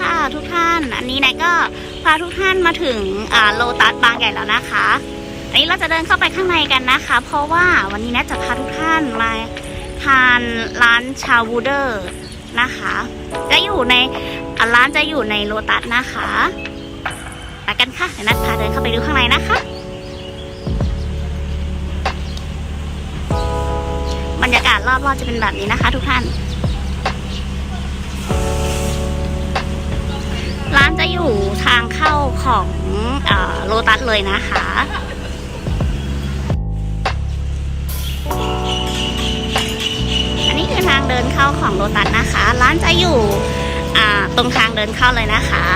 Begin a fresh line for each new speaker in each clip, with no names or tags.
ค่ะทุกท่าน อันนี้นายก็พาทุกท่านมาถึงโลตัสบางใหญ่แล้วนะคะ อันนี้เราจะเดินเข้าไปข้างในกันนะคะ เพราะว่าวันนี้นะจะพาทุกท่านมาทานร้านชาวูเดอร์นะคะ จะอยู่ในร้านจะอยู่ในโลตัสนะคะไปกันค่ะเดี๋ยวนัดพาเดินเข้าไปดูข้างในนะคะ บรรยากาศรอบๆจะเป็นแบบนี้นะคะ ทุกท่าน ร้านจะอยู่ทางเข้าของโลตัสเลยนะคะอันนี้คือทางเดินเข้าของโลตัสนะคะ ร้านจะอยู่ตรงทางเดินเข้าเลยนะคะ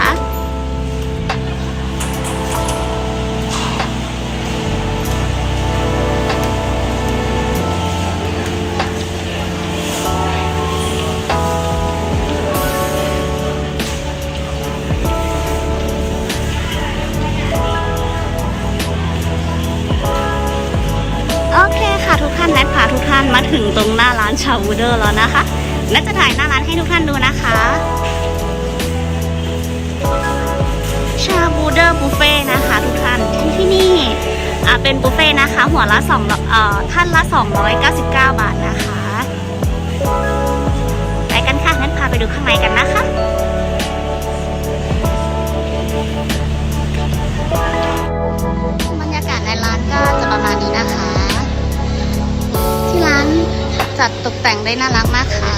าทุกท่านมาถึงตรงหน้าร้านชาวูเดอร์แล้วนะคะแนทจะถ่ายหน้าร้านให้ทุกท่านดูนะคะ ชาบูเดอร์บุฟเฟ่นะคะทุกท่านที่ที่นี่เป็นบุฟเฟ่นะคะ หัวละสองเอ่อท่านละ 299 บาทนะคะ ไปกันค่ะงั้นพาไปดูข้างในกัน จัดตกแต่งได้น่ารักมากค่ะ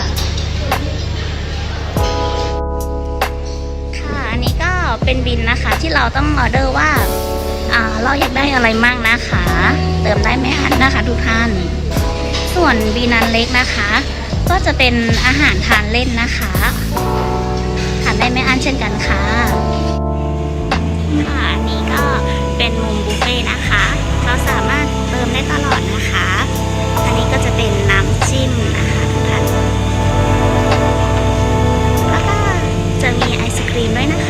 ค่ะ อันนี้ก็เป็นบินนะคะที่เราต้องออเดอร์ว่าอ่าเราอยากได้อะไรมั่งนะคะ เติมได้ไม่อันนะคะทุกท่าน ส่วนบินันเล็กนะคะ ก็จะเป็นอาหารทานเล่นนะคะ ทานได้ไม่อันเช่นกันค่ะ ครีมด้วยนะคะ